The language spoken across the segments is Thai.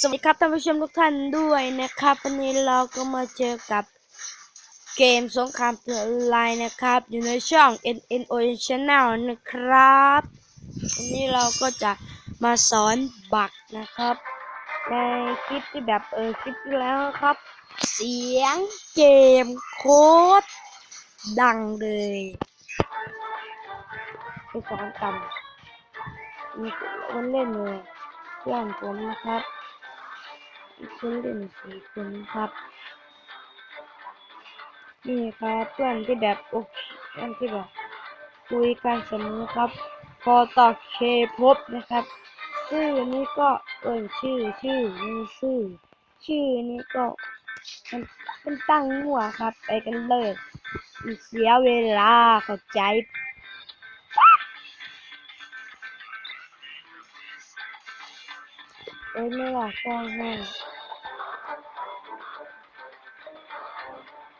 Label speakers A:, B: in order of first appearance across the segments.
A: สวัสดีครับท่านผู้ชมทุกท่านด้วยนะครับ วันนี้เราก็มาเจอกับเกมสงครามเผือลายนะครับ อยู่ในช่อง NNO Channel นะครับ วันนี้เราก็จะมาสอนบักนะครับ ในคลิปที่แบบเออคลิปที่แล้วครับ เสียงเกมโคตรดังเลยไปสอนกันมีคนเล่นเลยเพื่อนผมนะครับ คนเล่นสี่คนครับ นี่ครับเพื่อนที่แบบโอเคเพื่อนที่แบบคุยกันเสมอครับพอต่อเคพบนะครับ ชื่อนี้ก็เออชื่อชื่อนี่ชื่อ ชื่อนี้ก็มันมันตั้งหัวครับ ไปกันเลยเสียเวลาเข้าใจเอ้ยไม่อยากฟังให้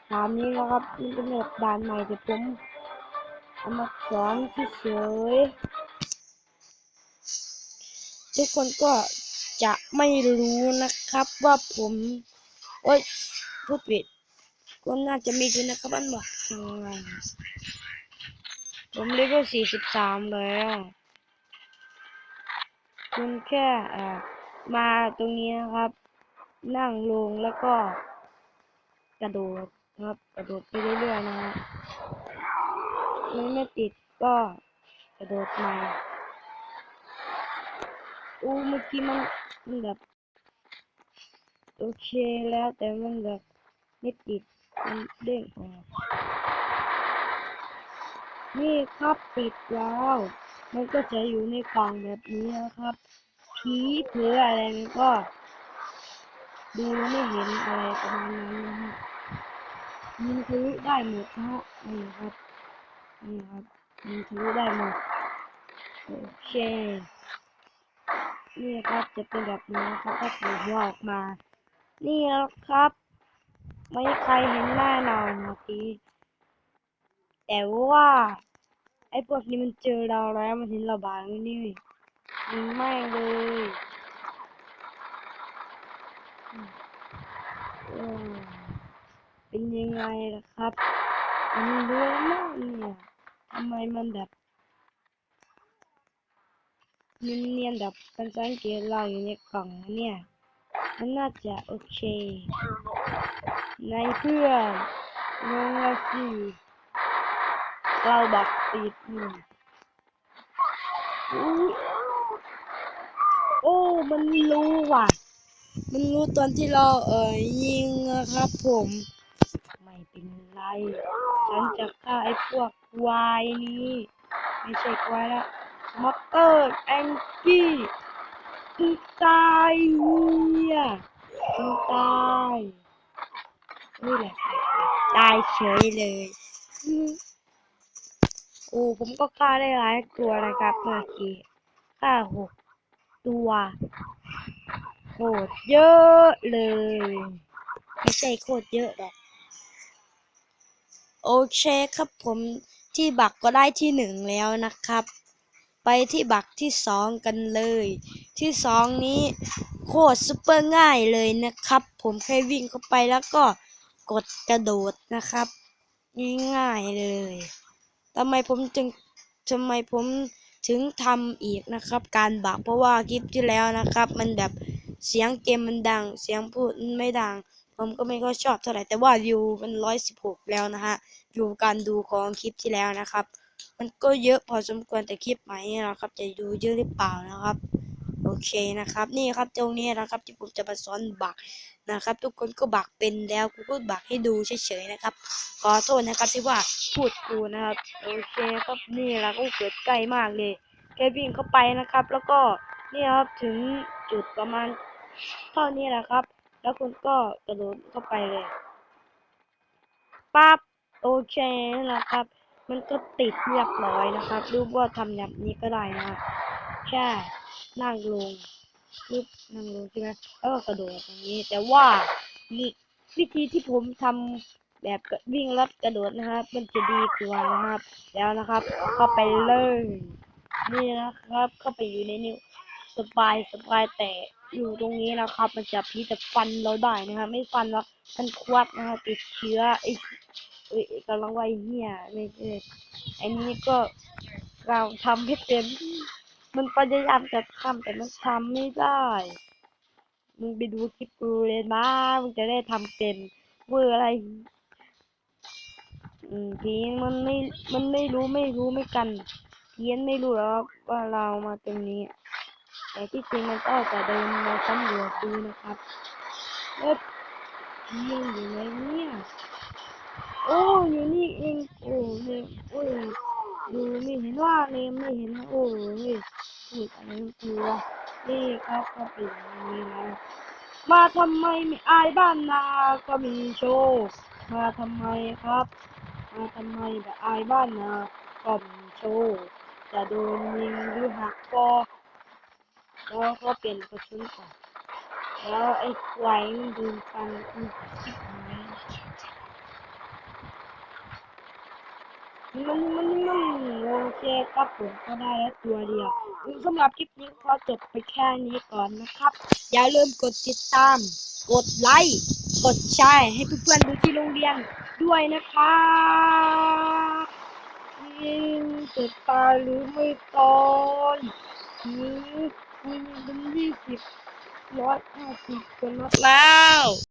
A: ถามนี้นะครับนี่เป็นแบบด่านใหม่แต่ผมเอามาสอนเฉยทุกคนก็จะไม่รู้นะครับว่าผมโอ๊ยพูดผิดก็น่าจะมีอยู่นะครับอันบอกผมเลเวลสี่สิบสามแล้วคุณแค่มาตรงนี้นะครับ นั่งลงแล้วก็กระโดด ครับกระโดดไปเรื่อยๆนะฮะมันไม่ติดก็กระโดดมาอู้เมื่อกี้มันมันแบบโอเคแล้วแต่มันแบบไม่ติดมันเด้งออกนี่ครับติดแล้วมันก็จะอยู่ในกล่องแบบนี้นะครับผีเผืออะไรมันก็ ดูไม่เห็นอะไรประมาณนั้นนะฮะ ยิงทะลุได้หมดนะฮะนี่ครับนี่ครับยิงทะลุได้หมดโอเคนี่ครับจะเป็นแบบนี้นะครับถ้าเปิดหัวออกมา นี่แล้วครับ ไม่ใครเห็นหน้าเราเมื่อกี้แต่ว่า ไอ้พวกนี้มันเจอเราแล้วมันเห็นเราบางนี่ยิงไม่เลยอืม เป็นยังไงล่ะครับ มันรู้มากเนี่ยทำไมมันแบบเนียนๆแบบเป็นสังเกตเราอยู่ในกล่องเนี่ย มันน่าจะโอเคในเพื่อนงงละสิเราบักติดอุ๊ยโอ้ มันรู้ว่ะ มันรู้ตอนที่เราเอ่ยยิงนะครับผม เป็นไร ฉันจะฆ่าไอ้พวกวายนี้ ไม่ใช่ควายละมอเตอร์แองกี้มึงตายเฮียมึงตายนี่แหละตายเฉยเลยอืมโอ้ผมก็ฆ่าได้หลายตัวนะครับเมื่อกี้ฆ่าหกตัวโคตรเยอะเลย ไม่ใช่โคตรเยอะหรอก โอเคครับผมที่บักก็ได้ที่หนึ่งแล้วนะครับ ไปที่บักที่สองกันเลย ที่สองนี้โคตรซุปเปอร์ง่ายเลยนะครับ ผมแค่วิ่งเข้าไปแล้วก็กดกระโดดนะครับ ง่ายๆเลยทำไมผมจึงทำไมผมถึงทำอีกนะครับ การบักเพราะว่าคลิปที่แล้วนะครับ มันแบบเสียงเกมมันดัง เสียงพูดไม่ดัง ผมก็ไม่ค่อยชอบเท่าไหร่แต่ว่าวิวมันร้อยสิบหกแล้วนะฮะวิวการดูของคลิปที่แล้วนะครับ มันก็เยอะพอสมควรแต่คลิปใหม่นี่ยนะครับ จะดูเยอะหรือเปล่านะครับ โอเคนะครับ นี่ครับตรงนี้นะครับที่ผมจะมาสอนบักนะครับ ทุกคนก็บักเป็นแล้วกูก็บักให้ดูเฉยๆนะครับขอโทษนะครับที่ว่าพูดกูนะครับโอเคครับนี่แหละก็เกิดใกล้มากเลยแค่วิ่งเข้าไปนะครับ แล้วก็นี่ครับถึงจุดประมาณเท่านี้แหละครับ แล้วคุณก็กระโดดเข้าไปเลยปั๊บโอเคนั่นะครับ มันก็ติดเรียบร้อยนะครับ รูปว่าทำแบบนี้ก็ได้นะครับแค่นั่งลงรูปนั่งลงใช่ไหมแล้วก็กระโดดอย่างนี้ แต่ว่าวิวิธีที่ผมทำแบบวิ่งแล้วกระโดดนะครับ มันจะดีกว่านะครับ แล้วนะครับ เข้าไปเลย นี่นะครับ เข้าไปอยู่ในนิ้ว สบายสบายแต่อยู่ตรงนี้นะครับ มันจะพีจะฟันเราได้นะครับ ไม่ฟันแล้วมันควัดนะครับติดเชื้อไอ้เอ้ยกำลังว่าไอ้เหี้ยไม่ใช่ไอ้นี้ก็เราทำให้เป็น มันพยายามจะทำแต่มันทำไม่ได้ มึงไปดูคลิปกูเลยนะมึงจะได้ทำเป็นเวอร์อะไรพีนมันไม่ มันไม่รู้ไม่รู้ไม่กันเพี้ยนไม่รู้หรอกว่าเรามาตรงนี้ แต่ที่จริงมันก็จะเดินมาสำรวจดูนะครับเอ๊ะเพี้ยนอยู่ไหนเนี่ยโอ้อยู่นี่เองโอ้เนี่ยโอ้ยดูไม่เห็นว่าเลยไม่เห็นโอ้ยพูดอะไรของกูวนี่ครับก็เป็นอย่างนี้นะมาทำไมไม่อายบ้านนา ก็มีโชว์มาทำไมครับ มาทำไมแบบอายบ้านนาก็มีโชว์จะโดนยิงหรือหักก็ แล้วก็เป็นกระสุนก่อนแล้วไอ้ควายมันดูฟันกูชิบหายมันมันมันโอเคครับผมก็ได้แล้วตัวเดียวสำหรับคลิปนี้ขอจบไปแค่นี้ก่อนนะครับ อย่าลืมกดติดตาม กดไลค์กดแชร์ให้เพื่อนๆดูที่โรงเรียนด้วยนะครับยิงจะตายหรือไม่ตายห รือคุยเป็นยี่สิบร้อยห้าสิบคนนัดแล้ว